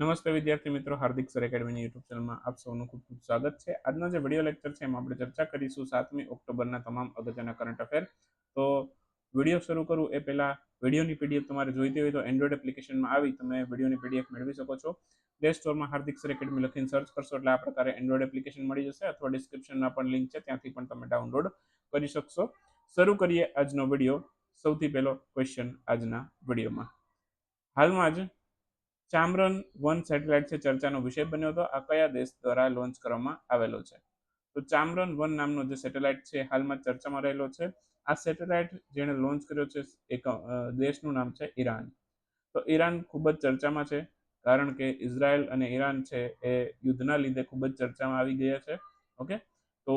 નમસ્તે વિદ્યાર્થી મિત્રો, હાર્દિક સર એકેડમીની યુટ્યુબ ચેનલમાં આપ સૌનું ખૂબ ખૂબ સ્વાગત છે. આજનો જે વીડિયો લેક્ચર છે એમાં આપણે ચર્ચા કરીશું સાતમી ઓક્ટોબરના તમામ અગત્યના કરંટ અફેર તો વીડિયો શરૂ કરું. એ પહેલાં વિડીયોની પીડીએફ તમારે જોઈતી હોય તો એન્ડ્રોઈડ એપ્લિકેશનમાં આવી તમે વિડીયોની પીડીએફ મેળવી શકો છો. પ્લે સ્ટોરમાં હાર્દિક સર એકેડમી લખીને સર્ચ કરશો એટલે આ પ્રકારે એન્ડ્રોઈડ એપ્લિકેશન મળી જશે અથવા ડિસ્ક્રિપ્શનમાં પણ લિંક છે, ત્યાંથી પણ તમે ડાઉનલોડ કરી શકશો. શરૂ કરીએ આજનો વીડિયો સૌથી પહેલો ક્વેશ્ચન આજના વિડીયોમાં હાલમાં જ ચામરન વન સેટેલાઇટ છે ચર્ચાનો વિષય બન્યો હતો. આ કયા દેશ દ્વારા લોન્ચ કરવામાં આવેલો છે? તો ચામરન વન નામનો જે સેટેલાઇટ છે હાલમાં ચર્ચામાં રહેલો છે. આ સેટેલાઇટ જેણે લોન્ચ કર્યો છે એક દેશનું નામ છે ઈરાન. તો ઈરાન ખૂબ જ ચર્ચામાં છે, કારણ કે ઇઝરાયલ અને ઈરાન છે એ યુદ્ધના લીધે ખૂબ જ ચર્ચામાં આવી ગયા છે. ઓકે? તો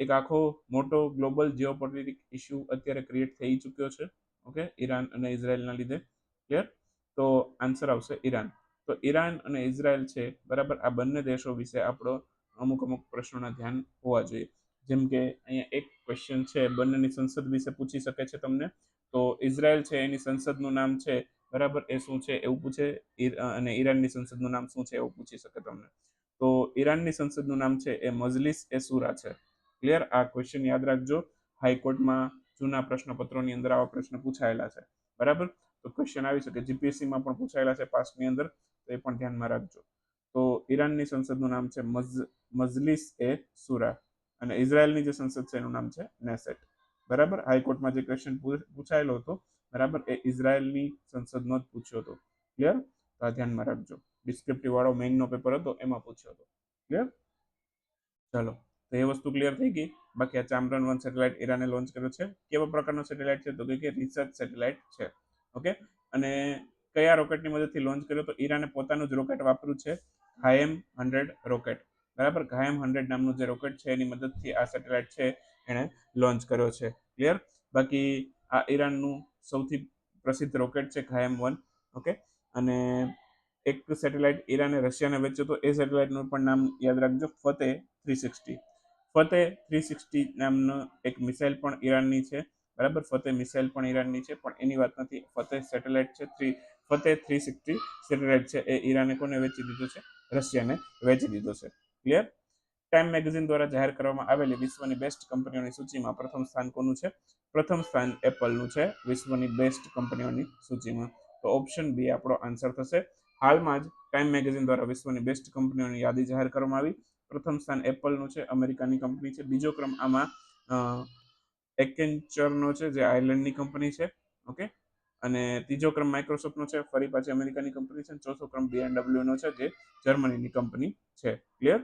એક આખો મોટો ગ્લોબલ જીઓપોલિટિક ઇશ્યુ અત્યારે ક્રિએટ થઈ ચૂક્યો છે. ઓકે? ઈરાન અને ઇઝરાયલના લીધે. ક્લિયર? તો આન્સર આવશે ઈરાન. તો ઈરાન અને ઇઝરાયલ છે, બરાબર? આ બંને દેશો વિશે આપણો અમુક અમુક પ્રશ્નોના ધ્યાન હોવા જોઈએ. જેમ કે અહીંયા એક ક્વેશ્ચન છે, બંનેની સંસદ વિશે પૂછી શકે છે તમને? તો ઇઝરાયલ છે, એની સંસદનું નામ છે, બરાબર? એ શું છે એવું પૂછે. અને ઈરાનની સંસદનું નામ શું છે એવું પૂછી શકે તમને. તો ઈરાનની સંસદનું નામ છે, એ મજલિસ એ સુરા છે. ક્લિયર આ ક્વેશ્ચન યાદ રાખજો. હાઈકોર્ટમાં જૂના પ્રશ્નપત્રોની અંદર આવા પ્રશ્ન પૂછાયેલા છે. બરાબર? તો ક્વેશ્ચન આવી શકે. જીપીએસસીમાં પણ પૂછાયેલા છે પાસ્ટની અંદર, તો એ પણ ધ્યાનમાં રાખજો. તો ઈરાનની સંસદનું નામ છે મઝ, મજલિસ એ સુરા અને ઇઝરાયલની જે સંસદ છે એનું નામ છે નેસેટ. બરાબર? હાઈકોર્ટમાં જે ક્વેશ્ચન પૂછાયેલો હતો, બરાબર? એ ઇઝરાયલની સંસદનો જ પૂછ્યો હતો. ક્લિયર તો આ ધ્યાનમાં રાખજો. ડિસ્ક્રિપ્ટિવ વાળો મેઇનનો પેપર હતો, એમાં પૂછ્યો હતો. ક્લિયર ચાલો. તો એ વસ્તુ ક્લિયર થઈ ગઈ. બાકી આ ચામરન વન સેટેલાઇટ ઈરાને લોન્ચ કર્યો છે. કેવા પ્રકારનો સેટેલાઇટ છે? તો કે રિસર્ચ સેટેલાઇટ છે. ઓકે? અને કયા રોકેટની મદદથી લોન્ચ કર્યો તો ઈરાને પોતાનું જ રોકેટ વાપર્યું છે, ઘાયમ હંડ્રેડ રોકેટ. બરાબર? ઘાયમ હંડ્રેડ નામનું જે રોકેટ છે, એની મદદથી આ સેટેલાઇટ છે, એણે લોન્ચ કર્યો છે. ક્લિયર? બાકી આ ઈરાનનું સૌથી પ્રસિદ્ધ રોકેટ છે, ઘાયમ વન. ઓકે? અને એક સેટેલાઇટ ઈરાને રશિયાને વેચ્યો તો એ સેટેલાઇટનું પણ નામ યાદ રાખજો, Fateh three sixty. Fateh three sixty નામનું એક મિસાઇલ પણ ઈરાનની છે. બરાબર? ફતેહ મિસાઇલ પણ ઈરાનની છે, પણ એની વાત નથી. ફતેહ સેટેલાઇટ છે, three, Fateh three sixty satellite છે, એ ઈરાને કોને વેચી દીધો છે? રશિયાને વેચી દીધો છે. ક્લિયર? ટાઈમ મેગેઝિન દ્વારા જાહેર કરવામાં આવેલી વિશ્વની બેસ્ટ કંપનીઓની સૂચિમાં પ્રથમ સ્થાન કોનું છે? પ્રથમ સ્થાન એપલનું છે, વિશ્વની બેસ્ટ કંપનીઓની સૂચિમાં. તો ઓપ્શન બી આપણો આન્સર થશે. હાલમાં જ ટાઈમ મેગેઝિન દ્વારા વિશ્વની બેસ્ટ કંપનીઓની યાદી જાહેર કરવામાં આવી. પ્રથમ સ્થાન એપલનું છે, અમેરિકાની કંપની છે. બીજો ક્રમ આમાં એકેન્ચરનો છે જે આયર્લેન્ડની કંપની છે ઓકે અને ત્રીજો ક્રમ માઇક્રોસોફ્ટનો છે ફરી પાછી અમેરિકાની કંપની છે ચોથો ક્રમ બીએનડબ્લ્યુનો છે જે જર્મનીની કંપની છે ક્લિયર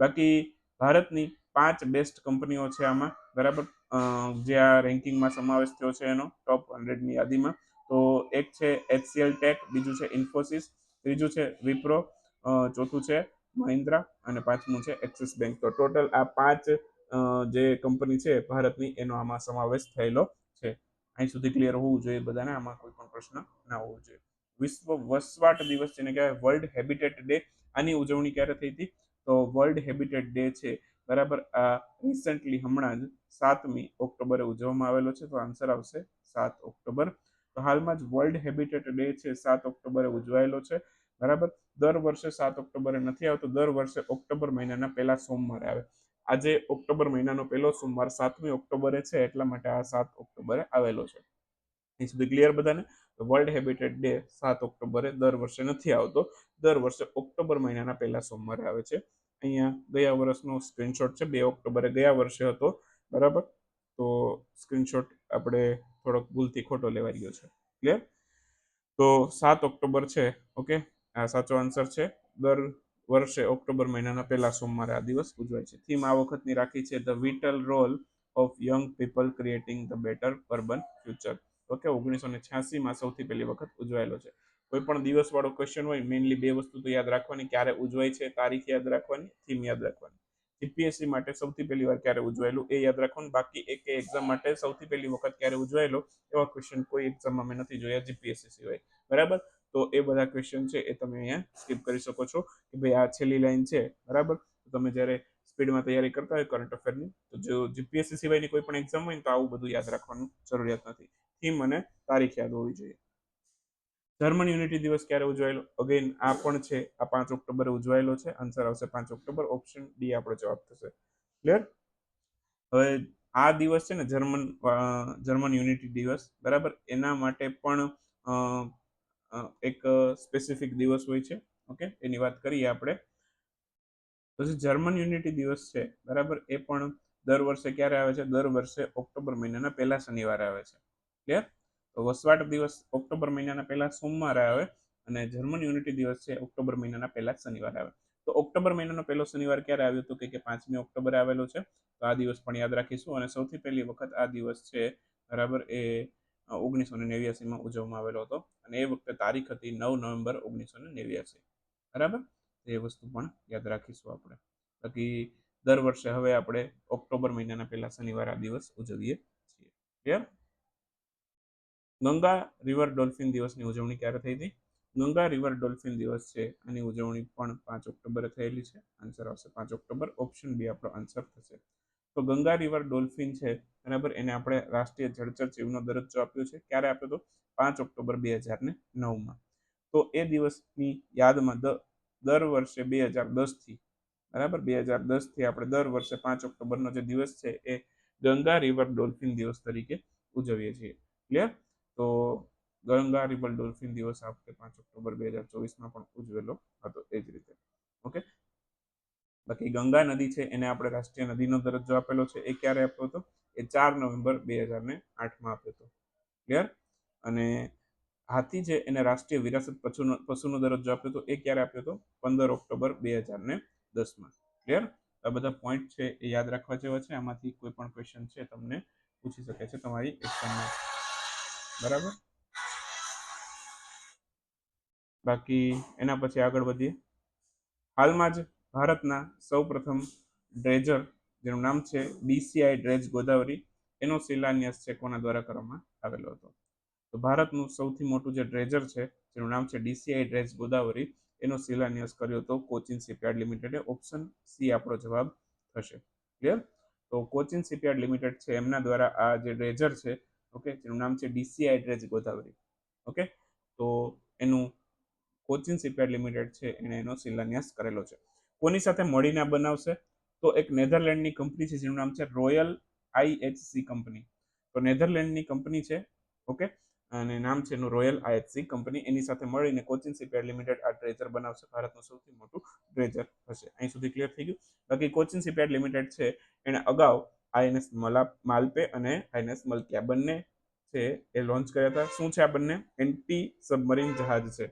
બાકી ભારતની પાંચ બેસ્ટ કંપનીઓ છે આમાં બરાબર જે આ રેન્કિંગમાં સમાવેશ થયો છે એનો ટોપ હંડ્રેડની યાદીમાં તો એક છે એચસીએલ ટેક બીજું છે ઇન્ફોસિસ ત્રીજું છે વિપ્રો ચોથું છે મહિન્દ્રા અને પાંચમું છે એક્સિસ બેંક તો ટોટલ આ પાંચ જે કંપની છે, ભારતની, એનો આમાં સમાવેશ થયેલો છે. અહીં સુધી ક્લિયર હોવું જોઈએ બધાને, આમાં કોઈ પણ પ્રશ્ન ના હોવો જોઈએ. વિશ્વ વસવાટ દિવસ જેને કહેવાય વર્લ્ડ હેબિટેટ ડે આની ઉજવણી ક્યારે થઈ હતી? તો વર્લ્ડ હેબિટેટ ડે છે. બરાબર, આ રિસન્ટલી હમણાં જ સાતમી ઓક્ટોબરે ઉજવવામાં આવેલો છે. તો આન્સર આવશે સાત ઓક્ટોબર. તો હાલમાં જ વર્લ્ડ હેબિટેટ ડે છે, સાત ઓક્ટોબરે ઉજવાયેલો છે. બરાબર, દર વર્ષે સાત ઓક્ટોબરે નથી આવતો. દર વર્ષે ઓક્ટોબર મહિનાના પહેલા સોમવારે આવે. આજે ઓક્ટોબર મહિનાનો પહેલો સોમવાર, સાતમી ઓક્ટોબરે છે, એટલા માટે આ સાત ઓક્ટોબરે આવેલો છે. એ સુધી ક્લિયર બધાને? વર્લ્ડ હેબિટેટ ડે સાત ઓક્ટોબરે દર વર્ષે નથી આવતો. દર વર્ષે ઓક્ટોબર મહિનાના પહેલા સોમવારે આવે છે. અહીંયા ગયા વર્ષનો સ્ક્રીનશોટ છે, બે ઓક્ટોબરે ગયા વર્ષે હતો. બરાબર? તો સ્ક્રીનશોટ આપણે થોડોક ભૂલથી ખોટો લેવાઈ ગયો છે. ક્લિયર તો સાત ઓક્ટોબર છે, ઓકે? આ સાચો આન્સર છે. દર વર્ષે ઓક્ટોબર મહિનાના પહેલા સોમવારે આ દિવસ ઉજવાય છે. થીમ આ વખતની રાખી છે the vital role of young people creating the better urban future okay ઓગણીસો ને છ્યાસીમાં સૌથી પહેલી વખત ઉજવાયેલો છે. કોઈ પણ દિવસવાળો ક્વેશ્ચન હોય મેઇનલી બે વસ્તુ તો યાદ રાખવાની, ક્યારે ઉજવાય છે, તારીખ યાદ રાખવાની થીમ યાદ રાખવાની. જીપીએસસી માટે સૌથી પહેલી વાર ક્યારે ઉજવાયેલું એ યાદ રાખવાનું. બાકી એક એક્ઝામ માટે સૌથી પહેલી વખત ક્યારે ઉજવાયેલો એવા ક્વેશ્ચન કોઈ એક્ઝામમાં મેં નથી જોયા જીપીએસસી સિવાય. બરાબર? તો એ બધા ક્વેશ્ચન છે એ તમે અહીંયા સ્કીપ કરી શકો છો કે ભાઈ આ છેલ્લી લાઈન છે, બરાબર? તો તમે જ્યારે સ્પીડમાં તૈયારી કરતા હોય કરંટ અફેરની તો જો જીપીએસસી સિવાયની કોઈ પણ એક્ઝામ હોય તો આવું બધું યાદ રાખવાનું જરૂરિયાત નથી. થીમ અને તારીખ યાદ હોવી જોઈએ. જર્મન યુનિટી દિવસ ક્યારે ઉજવાયેલો? અગેન આ પણ છે, આ પાંચ ઓક્ટોબરે ઉજવાયેલો છે. આન્સર આવશે પાંચ ઓક્ટોબર ઓપ્શન ડી આપણો જવાબ થશે. ક્લિયર હવે આ દિવસ છે ને જર્મન જર્મન યુનિટી દિવસ, બરાબર? એના માટે પણ એક સ્પેસિફિક દિવસ હોય છે ઓકે એની વાત કરીએ આપણે. પછી જર્મન યુનિટી દિવસ છે, બરાબર? એ પણ દર વર્ષે ક્યારે આવે છે? દર વર્ષે ઓક્ટોબર મહિનાના પહેલા શનિવારે આવે છે. ક્લિયર તો વસવાટ દિવસ ઓક્ટોબર મહિનાના પહેલા સોમવારે આવે અને જર્મન યુનિટી દિવસ છે, ઓક્ટોબર મહિનાના પહેલા શનિવારે આવે. તો ઓક્ટોબર મહિનાનો પહેલો શનિવાર ક્યારે આવ્યો હતો કે પાંચમી ઓક્ટોબરે આવેલો છે? તો આ દિવસ પણ યાદ રાખીશું. અને સૌથી પહેલી વખત આ દિવસ છે, બરાબર? એ ઓગણીસો ને નેવ્યાસીમાં ઉજવવામાં આવેલો હતો અને એ વખતે તારીખ હતી નવ નવેમ્બર ઓગણીસો ને નેવ્યાસી. બરાબર? એ વસ્તુ પણ યાદ રાખીશું આપણે. બાકી દર વર્ષે હવે આપણે ઓક્ટોબર મહિનાના પહેલા શનિવાર આ દિવસ ઉજવીએ છીએ. ક્લિયર ગંગા રિવર ડોલ્ફિન દિવસની ઉજવણી ક્યારે થઈ હતી? ગંગા રિવર ડોલ્ફિન દિવસ છે. આની ઉજવણી પણ પાંચ ઓક્ટોબરે થયેલી છે. આન્સર આવશે પાંચ ઓક્ટોબર. ઓપ્શન બી આપણો આન્સર થશે. તો ગંગા રિવર ડોલ્ફિન છે, બરાબર? એને આપણે રાષ્ટ્રીય જળચર જીવનો દરજ્જો આપ્યો છે. ક્યારે આપ્યો તો? પાંચ ઓક્ટોબર બે હજાર ને નવમાં. તો એ દિવસની યાદમાં દર વર્ષે બે હજાર દસથી બરાબર? બે હજાર દસથી આપણે દર વર્ષે પાંચ ઓક્ટોબરનો જે દિવસ છે, એ ગંગા રિવર ડોલ્ફિન દિવસ તરીકે ઉજવીએ છીએ. ક્લિયર? તો ગંગા રિવર ડોલ્ફિન દિવસ આપણે પાંચ ઓક્ટોબર બે હજાર ચોવીસમાં પણ ઉજવેલો હતો, એ જ રીતે. ઓકે? બાકી ગંગા નદી છે, એને આપણે રાષ્ટ્રીય નદીનો દરજ્જો આપેલો છે, એ ક્યારે આપ્યો હતો? એ ચાર નવેમ્બર બે હજાર ને આઠમાં આપ્યો હતો. ક્લિયર અને હાથી છે એને રાષ્ટ્રીય વિરાસત પશુનો પશુનો દરજ્જો આપ્યો હતો, એ ક્યારે આપ્યો હતો? પંદર ઓક્ટોબર બે હજાર ને દસમાં. ક્લિયર આ બધા પોઈન્ટ છે, એ યાદ રાખવા જેવા છે, આમાંથી કોઈ પણ ક્વેશ્ચન છે, તમને પૂછી શકે છે તમારી એક્ઝામમાં બરાબર? બાકી એના પછી આગળ વધીએ. હાલમાં જ ભારતના સૌ પ્રથમ ડ્રેજર, જેનું નામ છે ડીસીઆઈ ડ્રેજ ગોદાવરી, એનો શિલાન્યાસ છે કોના દ્વારા કરવામાં આવેલો હતો? તો ભારતનું સૌથી મોટું જે ડ્રેજર છે, જેનું નામ છે ડીસીઆઈ ડ્રેજ ગોદાવરી, એનો શિલાન્યાસ કર્યો હતો કોચિન શિપયાર્ડ લિમિટેડે. ઓપ્શન સી આપણો જવાબ થશે. ક્લિયર? તો કોચિન શિપયાર્ડ લિમિટેડ છે, એમના દ્વારા આ જે ડ્રેજર છે, ઓકે, જેનું નામ છે ડીસીઆઈ ડ્રેજ ગોદાવરી. ઓકે? તો એનું કોચિન શિપયાર્ડ લિમિટેડ છે એણે એનો શિલાન્યાસ કરેલો છે. કોની સાથે મળીને બનાવશે? તો એક નેધરલેન્ડની કંપની છે, જેનું નામ છે રોયલ આઈએચસી કંપની. તો નેધરલેન્ડની કંપની છે, ઓકે? અને નામ છે એનું રોયલ આઈએચસી કંપની. એની સાથે મળીને કોચિન શિપયાર્ડ લિમિટેડ આ ડ્રેજર બનાવશે, ભારતનું સૌથી મોટું ડ્રેજર હશે. અહીં સુધી ક્લિયર થઈ ગયું. બાકી કોચિન શિપયાર્ડ લિમિટેડ છે એણે અગાઉ આઈએનએસ મલા, માલપે અને આઈએનએસ મલકિયા બંને છે, એ લોન્ચ કર્યા હતા. શું છે આ બંને? એન્ટી સબમરીન જહાજ છે.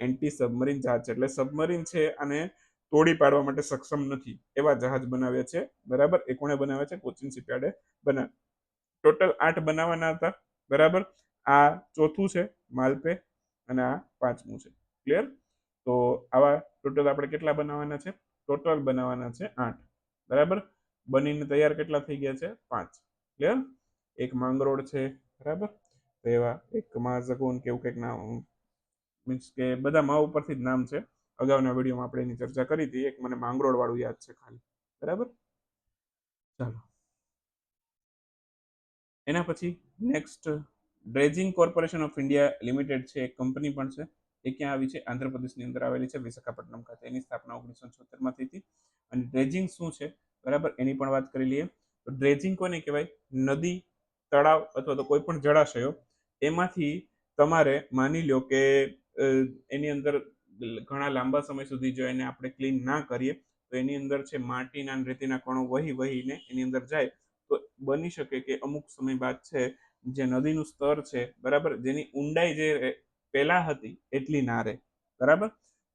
એન્ટી સબમરીન જહાજ છે, એટલે સબમરીન છે અને તોડી પાડવા માટે સક્ષમ નથી, એવા જહાજ બનાવ્યા છે. બરાબર? એ કોણે બનાવ્યા છે, કોચિન શિપયાર્ડે બનાવ્યા. ટોટલ આઠ બનાવવાના હતા. બરાબર? આ ચોથું છે, માલપે, અને આ પાંચમું છે. ક્લિયર? તો આવા ટોટલ આપણે કેટલા બનાવવાના છે? ટોટલ બનાવવાના છે આઠ. બરાબર? બનીને તૈયાર કેટલા થઈ ગયા છે? પાંચ. ક્લિયર? એક માંગરોળ છે. બરાબર? તો એવા એક માઝગુન કે એવું કંઈક નામ, મીન્સ કે બધા મા ઉપરથી જ નામ છે. અગાઉના વિડીયોમાં આપણે એની ચર્ચા કરી હતી. એક મને માંગરોળ વાળું યાદ છે ખાલી. બરાબર? ચાલો. એના પછી next dredging corporation of India limited છે, એક કંપની પણ છે. એ ક્યાં આવી છે? આંધ્રપ્રદેશની અંદર આવેલી છે, વિશાખાપટ્ટનમ ખાતે. એની સ્થાપના ઓગણીસો છોતેરમાં થઈ હતી. અને ડ્રેજિંગ શું છે? બરાબર? એની પણ વાત કરી લઈએ. તો ડ્રેજિંગ કોને કહેવાય? નદી, તળાવ અથવા તો કોઈ પણ જળાશયો. એમાંથી તમારે માની લો કે એની અંદર ઘણા લાંબા સમય સુધી જો એને આપણે ક્લીન ના કરીએ, તો એની અંદર છે માટીના રેતીના કણો વહી વહીને એની અંદર જાય, તો બની શકે કે અમુક સમય બાદ છે જે નદીનું સ્તર છે, બરાબર? જેની ઊંડાઈ જે પહેલા હતી એટલી ના રહે, બરાબર?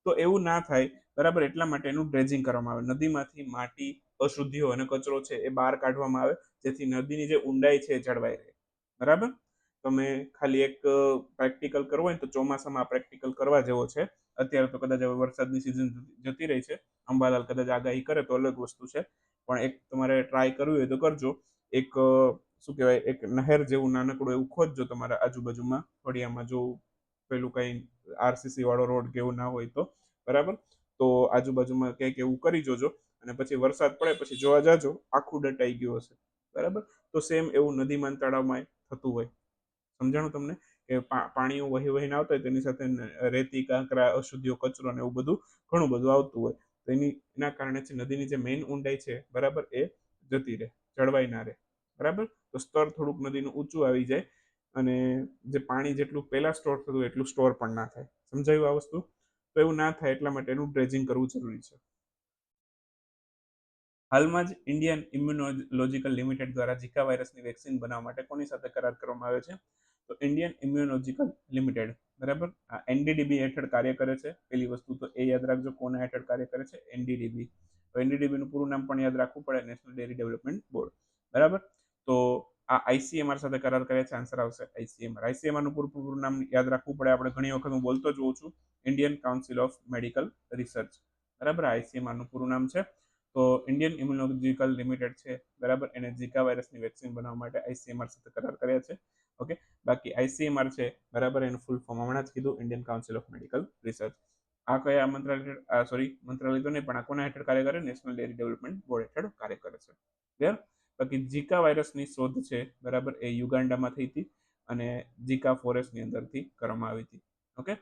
તો એવું ના થાય, બરાબર? એટલા માટે એનું ડ્રેજિંગ કરવામાં આવે. નદીમાંથી માટી, અશુદ્ધિઓ અને કચરો છે એ બહાર કાઢવામાં આવે, જેથી નદીની જે ઊંડાઈ છે એ જળવાઈ રહે, બરાબર? તમે ખાલી એક પ્રેક્ટિકલ કરવો હોય તો ચોમાસામાં આ પ્રેક્ટિકલ કરવા જેવો છે અત્યારે તો કદાચ હવે વરસાદની સિઝન જતી રહી છે. અંબાલાલ કદાચ આગાહી કરે તો અલગ વસ્તુ છે. પણ એક તમારે ટ્રાય કરવી હોય તો કરજો. એક શું કહેવાય, એક નહેર જેવું નાનકડું એવું ખોદજો તમારા આજુબાજુમાં. ફળિયામાં જો પેલું કંઈ આરસીસી વાળો રોડ કે એવું ના હોય તો. બરાબર? તો આજુબાજુમાં ક્યાંક એવું કરી જોજો અને પછી વરસાદ પડે પછી જોવા જાજો. આખું ડટાઈ ગયું હશે. બરાબર? તો સેમ એવું નદીમાં તળાવમાં થતું હોય. સમજાણું તમને? કે પા- પાણીઓ વહી વહીને આવતા હોય, તેની સાથે રેતી, કાંકરા અશુદ્ધિઓ કચરો ને એવું બધું, ઘણું બધું આવતું હોય. તો એની, એના કારણે છે, નદીની જે મેઇન ઊંડાઈ છે, બરાબર, એ જતી રહે, જળવાઈ ના રહે, બરાબર? તો સ્તર થોડુંક નદીનું ઊંચું આવી જાય અને જે પાણી જેટલું પહેલા સ્ટોર થતું એટલું સ્ટોર પણ ના થાય. સમજાયું આ વસ્તુ? તો એવું ના થાય, એટલા માટે એનું ડ્રેજિંગ કરવું જરૂરી છે. હાલમાં જ ઇન્ડિયન ઇમ્યુનોલોજીકલ લિમિટેડ દ્વારા ઝીકા વાયરસની વેક્સિન બનાવવા માટે કોની સાથે કરાર કરવામાં આવ્યો છે? તો ઇન્ડિયન ઇમ્યુનોલોજીકલ લિમિટેડ બરાબર? આ એનડીડીબી હેઠળ કાર્ય કરે છે. પેલી વસ્તુ તો એ યાદ રાખજો કોના હેઠળ કાર્ય કરે છે? એનડીડીબી તો એનડીડીબીનું પૂરું નામ પણ યાદ રાખવું પડે નેશનલ ડેરી ડેવલપમેન્ટ બોર્ડ બરાબર? તો આ આઈસીએમઆર સાથે કરાર કરે છે. આન્સર આવશે આઈસીએમઆર આઈસીએમઆરનું પૂરું પૂરું નામ યાદ રાખવું પડે. આપણે ઘણી વખત હું બોલતો જોઉં છું. Indian council of medical research બરાબર? આઈસીએમઆરનું પૂરું નામ છે. તો ઇન્ડિયન ઇમ્યુનોલોજીકલ લિમિટેડ છે. બરાબર? એને ઝીકા વાયરસની વેક્સિન બનાવવા માટે આઈસીએમઆર સાથે કરાર કર્યા છે. ઓકે બાકી આઈસીએમઆર છે, બરાબર, એનું ફૂલ ફોર્મ હમણાં જ કીધું Indian council of medical research આ કયા મંત્રાલય સોરી મંત્રાલય તો નહીં, પણ આ કોના હેઠળ કાર્ય કરે? નેશનલ ડેરી ડેવલપમેન્ટ બોર્ડ હેઠળ કાર્ય કરે છે. ક્લિયર બાકી જીકા વાયરસની શોધ છે, બરાબર, એ યુગાન્ડામાં થઈ હતી અને જીકા ફોરેસ્ટની અંદરથી કરવામાં આવી હતી. ઓકે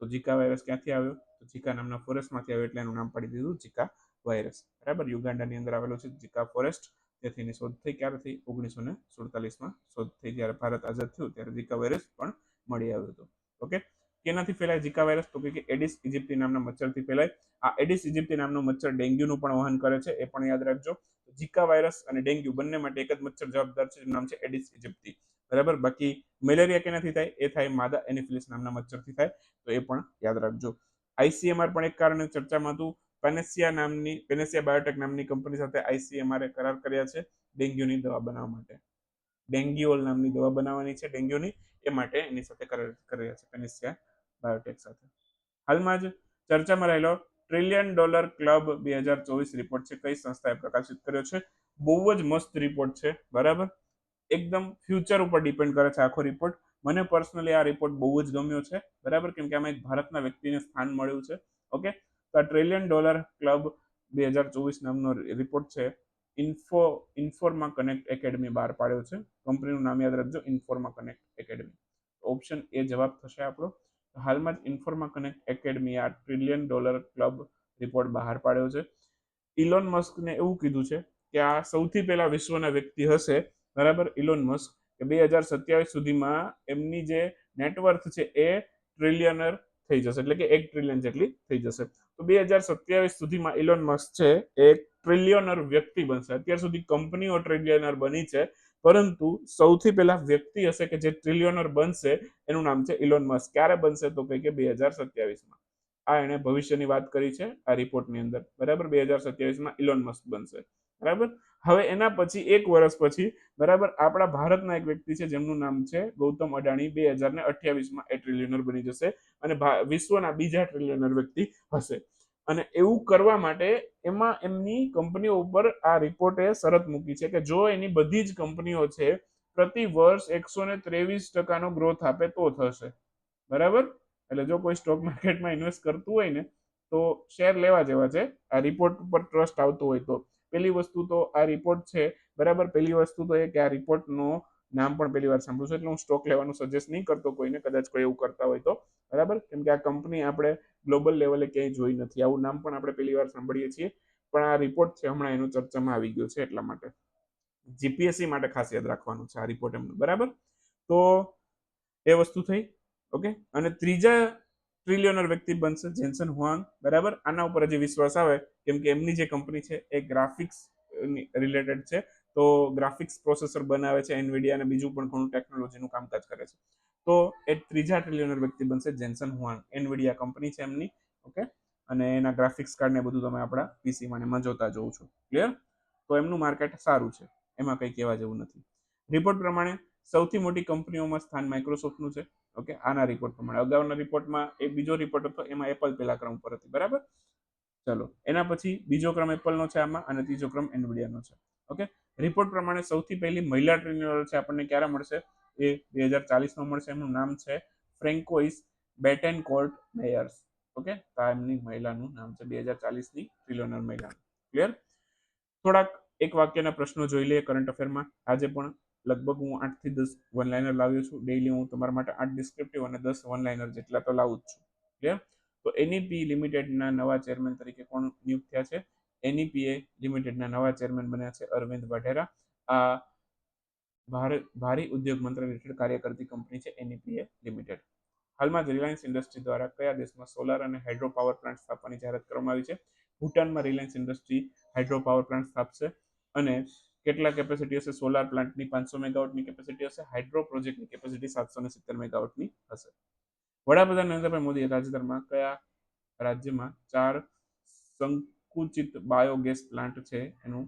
તો જીકા વાયરસ ક્યાંથી આવ્યો? તો જીકા નામના ફોરેસ્ટમાંથી આવ્યો, એટલે એનું નામ પાડી દીધું જીકા વાયરસ બરાબર? યુગાન્ડાની અંદર આવેલો છે જીકા ફોરેસ્ટ તેથી એની શોધ થઈ ક્યારે થઈ ઓગણીસો ને સુડતાલીસમાં શોધ થઈ જ્યારે ભારત આઝાદ થયું ત્યારે ઝીકા વાયરસ પણ મળી આવ્યો હતો. ઓકે? કેનાથી ફેલાય ઝીકા વાયરસ? તો કે એડિસ ઇજિપ્તી નામના મચ્છરથી ફેલાય. આ એડિસ ઇજિપ્તી નામનો મચ્છર ડેન્ગ્યુનું પણ વહન કરે છે, એ પણ યાદ રાખજો. ઝીકા વાયરસ અને ડેન્ગ્યુ બંને માટે એક જ મચ્છર જવાબદાર છે, જેનું નામ છે એડિસ ઇજિપ્તી. બરાબર? બાકી મેલેરિયા કેનાથી થાય? એ થાય માદા એનિફિલિસ નામના મચ્છરથી થાય. તો એ પણ યાદ રાખજો. આઈસીએમઆર પણ એક કારણે ચર્ચામાં હતું. પેનેસિયા નામની પેનેસિયા બાયોટેક નામની કંપની સાથે આઈસીએમઆરએ કરાર કર્યા છે ડેન્ગ્યુની દવા બનાવવા માટે. ડેન્ગ્યુઓલ નામની દવા બનાવવાની છે ડેન્ગ્યુની, એ માટે એની સાથે કરાર કર્યા છે પેનેસિયા બાયોટેક સાથે. હાલમાં જ ચર્ચામાં રહેલો ટ્રિલિયન ડોલર ક્લબ બે હજાર ચોવીસ રિપોર્ટ છે, કઈ સંસ્થાએ પ્રકાશિત કર્યો છે? બહુ જ મસ્ત રિપોર્ટ છે, બરાબર? એકદમ ફ્યુચર ઉપર ડિપેન્ડ કરે છે આખો રિપોર્ટ મને પર્સનલી આ રિપોર્ટ બહુ જ ગમ્યો છે, બરાબર? કેમ કે આમાં એક ભારતના વ્યક્તિને સ્થાન મળ્યું છે ઓકે આ ટ્રિલિયન ડોલર ક્લબ બે હજાર ચોવીસ નામનો રિપોર્ટ છે. ઇન્ફો ઇન્ફોર્મા કનેક્ટ એકેડમી બહાર પાડ્યો છે. કંપનીનું નામ યાદ રાખજો ઇન્ફોર્મા કનેક્ટ એકેડમી ઓપ્શન એ જવાબ થશે આપણો. હાલમાં જ ઇન્ફોર્મા કનેક્ટ એકેડમી આ ટ્રિલિયન ડોલર ક્લબ રિપોર્ટ બહાર પાડ્યો છે. ઇલોન મસ્કને એવું કીધું છે કે આ સૌથી પહેલા વિશ્વના વ્યક્તિ હશે, બરાબર? ઇલોન મસ્ક કે બે હજાર સત્યાવીસ સુધીમાં એમની જે નેટવર્થ છે એ ટ્રિલિયનર થઈ જશે. એટલે કે એક ટ્રિલિયન જેટલી થઈ જશે. તો બે હજાર સત્યાવીસ સુધીમાં ઇલોન મસ્ક છે, એ ટ્રિલિયનર વ્યક્તિ બનશે. અત્યાર સુધી કંપનીઓ ટ્રિલિયનર બની છે, પરંતુ સૌથી પહેલા વ્યક્તિ હશે કે જે ટ્રિલિયનર બનશે, એનું નામ છે ઇલોન મસ્ક ક્યારે બનશે તો કહે કે બે હજાર સત્યાવીસમાં. આ એણે ભવિષ્યની વાત કરી છે, આ રિપોર્ટની અંદર. બરાબર? બે હજાર સત્યાવીસમાં ઇલોન મસ્ક બનશે. બરાબર? હવે એના પછી એક વર્ષ પછી, બરાબર, આપણા ભારતના એક વ્યક્તિ છે, જેમનું નામ છે ગૌતમ અડાણી, બે હજાર ને અઠ્યાવીસમાં એ ટ્રિલિયનર બની જશે અને વિશ્વના બીજા ટ્રિલિયનર વ્યક્તિ હશે. અને એવું કરવા માટે એમાં એમની કંપનીઓ ઉપર આ રિપોર્ટે શરત મૂકી છે કે જો એની બધી જ કંપનીઓ છે, પ્રતિ વર્ષ એકસો ને ત્રેવીસ ટકાનો ગ્રોથ આપે તો થશે. બરાબર? એટલે જો કોઈ સ્ટોક માર્કેટમાં ઇન્વેસ્ટ કરતું હોય ને, તો શેર લેવા જેવા છે. આ રિપોર્ટ ઉપર ટ્રસ્ટ આવતો હોય તો. પેલી વસ્તુ તો આ રિપોર્ટ છે. બરાબર, પેલી વસ્તુ તો એ કે આ રિપોર્ટનો નામ પણ પહેલી વાર સાંભળું છું, એટલે હું સ્ટોક લેવાનું સજેસ્ટ નહીં કરતો કોઈને, કદાચ કોઈ એવું કરતા હોય તો. બરાબર? કેમ કે આ કંપની આપણે ગ્લોબલ લેવલે ક્યાંય જોઈ નથી. આવું નામ પણ આપણે પહેલી વાર સાંભળીએ છીએ. પણ આ રિપોર્ટ છે, હમણાં એનું ચર્ચામાં આવી ગયો છે એટલા માટે. જીપીએસસી માટે ખાસ યાદ રાખવાનું છે આ રિપોર્ટ એમનું. બરાબર? તો એ વસ્તુ થઈ. ઓકે? અને ત્રીજા ટ્રિલિયનર વ્યક્તિ બનશે, જેન્સન હુઆંગ, બરાબર? આના ઉપર હજી વિશ્વાસ આવે, કેમ કે એમની જે કંપની છે એ ગ્રાફિક્સ રિલેટેડ છે. તો ગ્રાફિક્સ પ્રોસેસર બનાવે છે એનવીડિયા અને બીજું પણ ઘણું ટેકનોલોજીનું કામકાજ કરે છે. તો એ ત્રીજા ટ્રિલિયનર વ્યક્તિ બનશે, જેન્સન હુઆંગ. એનવીડિયા કંપની છે એમની ઓકે અને એના ગ્રાફિક્સ કાર્ડ ને બધું તમે આપણા પીસીમાં એમાં જોતા જોઉં છો. ક્લિયર તો એમનું માર્કેટ સારું છે. એમાં કંઈ કહેવા જેવું નથી. રિપોર્ટ પ્રમાણે સૌથી મોટી કંપનીઓમાં સ્થાન માઇક્રોસોફ્ટનું છે. ઓકે? આના રિપોર્ટ પ્રમાણે અગાઉના રિપોર્ટમાં એક બીજો રિપોર્ટ હતો, એમાં એપલ પહેલા ક્રમ પર હતી. બરાબર? ચલો. એના પછી બીજો ક્રમ એપલનો છે આમાં અને ત્રીજો ક્રમ એનવીડિયાનો છે. ઓકે? રિપોર્ટ પ્રમાણે સૌથી પહેલી મહિલા ટ્રેનર છે આપણને ક્યારે મળશે? એ બે હજાર ચાલીસમાં મળશે. એમનું નામ છે ફ્રેન્કોઇસ બેટેન કોર્ટ મેયર્સ ઓકે? તો એમની મહિલાનું નામ છે. બે હજાર ચાલીસની ટ્રિલોનર મહિલા. ક્લિયર થોડાક એક વાક્યના પ્રશ્નો જોઈ લઈએ કરંટ અફેરમાં આજે પણ લગભગ હું આઠથી દસ વન લાઇનર લાવ્યો છું. ડેઈલી હું તમારા માટે આઠ ડિસ્ક્રિપ્ટિવ અને દસ વન લાઇનર જેટલા તો લાવું જ છું. ક્લિયર તો એનઈપી લિમિટેડના નવા ચેરમેન તરીકે કોણ નિયુક્ત થયા છે? એનઈપીએ લિમિટેડના નવા ચેરમેન બન્યા છે અરવિંદ વાઢેરા. આ ભારત ભારી ઉદ્યોગ મંત્રાલય હેઠળ કાર્ય કરતી કંપની છે એનઈપીએ લિમિટેડ હાલમાં જ રિલાયન્સ ઇન્ડસ્ટ્રી દ્વારા કયા દેશમાં સોલાર અને હાઇડ્રો પાવર પ્લાન્ટ સ્થાપવાની જાહેરાત કરવામાં આવી છે? ભૂટાનમાં Reliance industry hydro power plant સ્થાપશે અને કેટલા કેપેસિટી હશે? સોલાર પ્લાન્ટની પાંચસો મેગાવોટની કેપેસિટી હશે? હાઇડ્રો પ્રોજેક્ટની કેપેસિટી સાતસો ને સિત્તેર મેગાવોટની હશે. વડાપ્રધાન નરેન્દ્રભાઈ મોદીએ તાજેતરમાં કયા રાજ્યમાં ચાર સંકુચિત બાયોગેસ પ્લાન્ટ છે એનું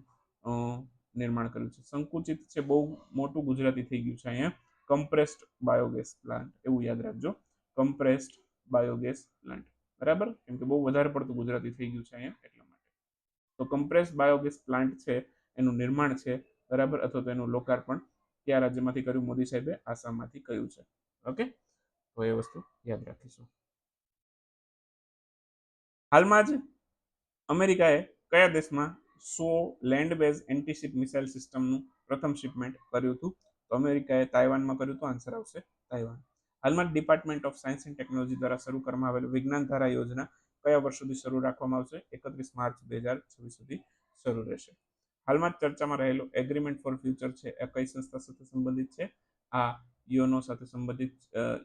નિર્માણ કર્યું છે? સંકુચિત છે, બહુ મોટું ગુજરાતી થઈ ગયું છે અહીંયા. કમ્પ્રેસ્ડ બાયોગેસ પ્લાન્ટ એવું યાદ રાખજો. કમ્પ્રેસ્ડ બાયોગેસ પ્લાન્ટ બરાબર? કેમ કે બહુ વધારે પડતું ગુજરાતી થઈ ગયું છે અહીંયા એટલા માટે. તો કમ્પ્રેસ્ડ બાયોગેસ પ્લાન્ટ છે એનું નિર્માણ છે, બરાબર? અથવા તો એનું લોકાર્પણ કયા રાજ્યમાંથી કર્યું મોદી સાહેબે આસામમાંથી કર્યું છે. ઓકે? તો એ વસ્તુ યાદ રાખીશું. હાલમાં જ અમેરિકાએ કયા દેશમાં સો land base anti ship missile સિસ્ટમનું પ્રથમ શિપમેન્ટ કર્યું હતું? તો અમેરિકાએ તાઇવાનમાં કર્યું હતું આન્સર આવશે તાઇવાન. હાલમાં department of science and technology દ્વારા શરૂ કરવામાં આવેલ વિજ્ઞાન ધારા યોજના કયા વર્ષ સુધી શરૂ રાખવામાં આવશે? એકત્રીસ માર્ચ બે હજાર છવ્વીસ સુધી શરૂ રહેશે. હાલમાં જ ચર્ચામાં રહેલો એગ્રીમેન્ટ ફોર ફ્યુચર છે, એ કઈ સંસ્થા સાથે સંબંધિત છે? આ યુએનઓ સાથે સંબંધિત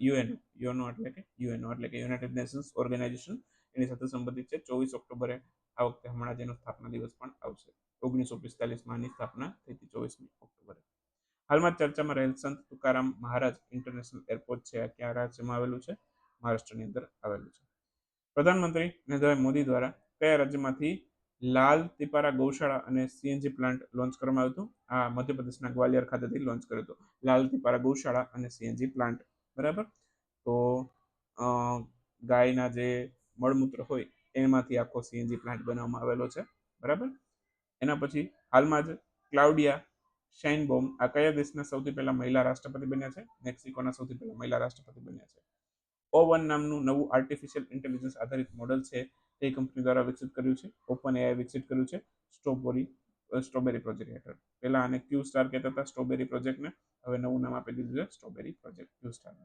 યુએનઓ યુએનઓ એટલે કે યુએનઓ એટલે કે યુનાઇટેડ નેશન્સ ઓર્ગેનાઇઝેશન એની સાથે સંબંધિત છે. ચોવીસ ઓક્ટોબરે આ વખતે હમણાં જેનો સ્થાપના દિવસ પણ આવશે. ઓગણીસો પિસ્તાલીસમાં આની સ્થાપના થઈ હતી ચોવીસમી ઓક્ટોબરે. હાલમાં ચર્ચામાં રહેલ સંત તુકારામ મહારાજ ઇન્ટરનેશનલ એરપોર્ટ છે. આ ક્યાં રાજ્યમાં આવેલું છે? મહારાષ્ટ્રની અંદર આવેલું છે. પ્રધાનમંત્રી નરેન્દ્ર મોદી દ્વારા કયા રાજ્યમાંથી લાલ તિપારા ગૌશાળા અને સીએનજી પ્લાન્ટ લોન્ચ કરવામાં આવ્યું હતું. આ મધ્યપ્રદેશના ગ્વાલિયર ખાતેથી લોન્ચ કર્યો હતો. લાલ તિપારા ગૌશાળા અને સીએનજી પ્લાન્ટ બરાબર? તો ગાયના જે મળમૂત્ર હોય, એમાંથી આખો સીએનજી પ્લાન્ટ બનાવવામાં આવેલો છે, બરાબર? એના પછી હાલમાં જ ક્લાઉડિયા શાઇનબોમ આ કયા દેશના સૌથી પહેલા મહિલા રાષ્ટ્રપતિ બન્યા છે? મેક્સિકોના સૌથી પહેલા મહિલા રાષ્ટ્રપતિ બન્યા છે. ઓ વન નામનું નવું આર્ટિફિશિયલ ઇન્ટેલિજન્સ આધારિત મોડલ છે તે કંપની દ્વારા વિકસિત કર્યું છે. ઓપન એઆઈ વિકસિત કર્યું છે. સ્ટ્રોબેરી સ્ટ્રોબેરી પ્રોજેક્ટ હેઠળ. પહેલા આને ક્યુ સ્ટાર કહેતા હતા સ્ટ્રોબેરી પ્રોજેક્ટને હવે નવું નામ આપી દીધું છે સ્ટ્રોબેરી પ્રોજેક્ટ ક્યુ સ્ટાર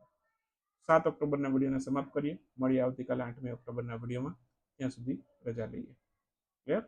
સાત ઓક્ટોબરના વિડીયોને સમાપ્ત કરીએ. મળીએ આવતીકાલે આઠમી ઓક્ટોબરના વિડીયોમાં. ત્યાં સુધી રજા લઈએ. ક્લિયર